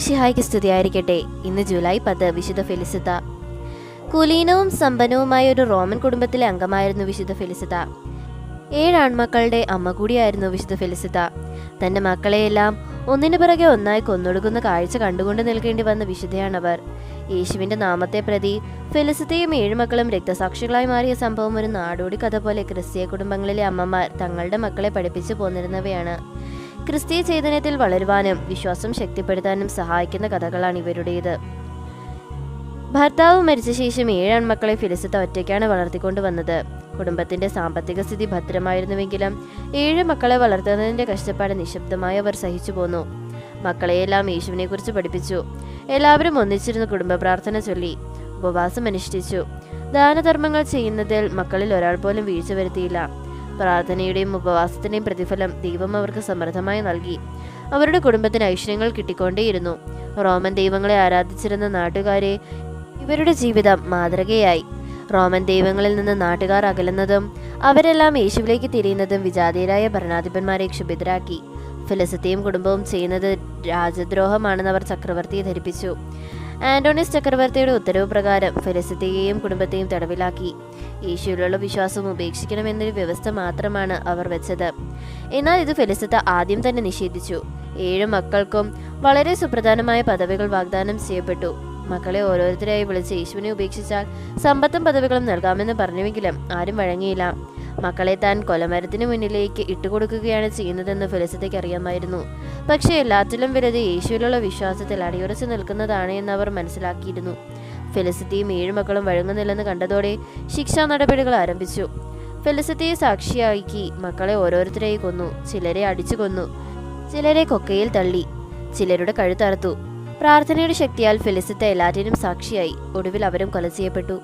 മിശിഹായ്ക്ക് സ്തുതിയായിരിക്കട്ടെ. ഇന്ന് ജൂലൈ പത്ത് വിശുദ്ധ ഫെലിസിത്ത കുലീനവും സമ്പന്നവുമായ ഒരു റോമൻ കുടുംബത്തിലെ അംഗമായിരുന്നു വിശുദ്ധ ഫെലിസിത്ത ഏഴ് ആൺമക്കളുടെ അമ്മ കൂടിയായിരുന്നു വിശുദ്ധ ഫെലിസിത്ത തന്റെ മക്കളെയെല്ലാം ഒന്നിനു പിറകെ ഒന്നായി കൊന്നൊടുക്കുന്ന കാഴ്ച കണ്ടുകൊണ്ട് നിൽക്കേണ്ടി വന്ന വിശുദ്ധയാണവർ. യേശുവിന്റെ നാമത്തെ പ്രതി ഫെലിസിത്തയും ഏഴ് മക്കളും രക്തസാക്ഷികളായി മാറിയ സംഭവം ഒരു നാടോടി കഥ പോലെ ക്രിസ്തീയ കുടുംബങ്ങളിലെ അമ്മമാർ തങ്ങളുടെ മക്കളെ പഠിപ്പിച്ചു പോന്നിരുന്നവയാണ്. ക്രിസ്തീയ ചൈതന്യത്തിൽ വളരുവാനും വിശ്വാസം ശക്തിപ്പെടുത്താനും സഹായിക്കുന്ന കഥകളാണ് ഇവരുടേത്. ഭർത്താവ് മരിച്ച ശേഷം ഏഴ് ആൺമക്കളെ ഫിലിസത്ത് ഒറ്റയ്ക്കാണ് വളർത്തിക്കൊണ്ടുവന്നത് കുടുംബത്തിന്റെ സാമ്പത്തിക സ്ഥിതി ഭദ്രമായിരുന്നുവെങ്കിലും ഏഴ് മക്കളെ വളർത്തുന്നതിന്റെ കഷ്ടപ്പാട് നിശബ്ദമായി അവർ സഹിച്ചു പോന്നു. മക്കളെയെല്ലാം യേശുവിനെ കുറിച്ച് പഠിപ്പിച്ചു. എല്ലാവരും ഒന്നിച്ചിരുന്ന് കുടുംബ പ്രാർത്ഥന ചൊല്ലി. ഉപവാസം അനുഷ്ഠിച്ചു. ദാനധർമ്മങ്ങൾ ചെയ്യുന്നതിൽ മക്കളിൽ ഒരാൾ പോലും വീഴ്ച വരുത്തിയില്ല. പ്രാർത്ഥനയുടെയും ഉപവാസത്തിന്റെയും പ്രതിഫലം ദൈവം അവർക്ക് സമൃദ്ധമായി നൽകി. അവരുടെ കുടുംബത്തിന് ഐശ്വര്യങ്ങൾ കിട്ടിക്കൊണ്ടേയിരുന്നു. റോമൻ ദൈവങ്ങളെ ആരാധിച്ചിരുന്ന നാട്ടുകാരെ ഇവരുടെ ജീവിതം മാതൃകയായി. റോമൻ ദൈവങ്ങളിൽ നിന്ന് നാട്ടുകാർ അകലുന്നതും അവരെല്ലാം യേശുവിലേക്ക് തിരിയുന്നതും വിജാതീയരായ ഭരണാധിപന്മാരെ ക്ഷുഭിതരാക്കി. ഫിലസത്തെയും കുടുംബവും ചെയ്യുന്നത് രാജദ്രോഹമാണെന്ന് അവർ ചക്രവർത്തിയെ ധരിപ്പിച്ചു. ആന്റോണിസ് ചക്രവർത്തിയുടെ ഉത്തരവ് പ്രകാരം ഫെലിസത്തെയും കുടുംബത്തെയും തടവിലാക്കി. യേശുവിലുള്ള വിശ്വാസം ഉപേക്ഷിക്കണമെന്നൊരു വ്യവസ്ഥ മാത്രമാണ് അവർ വെച്ചത്. എന്നാൽ ഇത് ഫെലിസത്ത ആദ്യം തന്നെ നിഷേധിച്ചു. ഏഴ് മക്കൾക്കും വളരെ സുപ്രധാനമായ പദവികൾ വാഗ്ദാനം ചെയ്യപ്പെട്ടു. മക്കളെ ഓരോരുത്തരായി വിളിച്ച് യേശുവിനെ ഉപേക്ഷിച്ചാൽ സമ്പത്തും പദവികളും നൽകാമെന്ന് പറഞ്ഞുവെങ്കിലും ആരും വഴങ്ങിയില്ല. മക്കളെ താൻ കൊലമരത്തിന് മുന്നിലേക്ക് ഇട്ടുകൊടുക്കുകയാണ് ചെയ്യുന്നതെന്ന് ഫെലിസിതയ്ക്ക് അറിയാമായിരുന്നു. പക്ഷേ എല്ലാറ്റിലും വലുത് യേശുവിലുള്ള വിശ്വാസത്തിൽ അടിയുറച്ചു നിൽക്കുന്നതാണ് എന്ന് അവർ മനസ്സിലാക്കിയിരുന്നു. ഫെലിസിറ്റിയും ഏഴ് മക്കളും വഴങ്ങുന്നില്ലെന്ന് കണ്ടതോടെ ശിക്ഷാ നടപടികൾ ആരംഭിച്ചു. ഫെലിസിറ്റിയെ സാക്ഷിയാക്കി മക്കളെ ഓരോരുത്തരെയും കൊന്നു. ചിലരെ അടിച്ചു കൊന്നു. ചിലരെ കൊക്കയിൽ തള്ളി. ചിലരുടെ കഴുത്തറുത്തു പ്രാർത്ഥനയുടെ ശക്തിയാൽ ഫെലിസിത്ത എല്ലാറ്റിനും സാക്ഷിയായി. ഒടുവിൽ അവരും കൊല ചെയ്യപ്പെട്ടു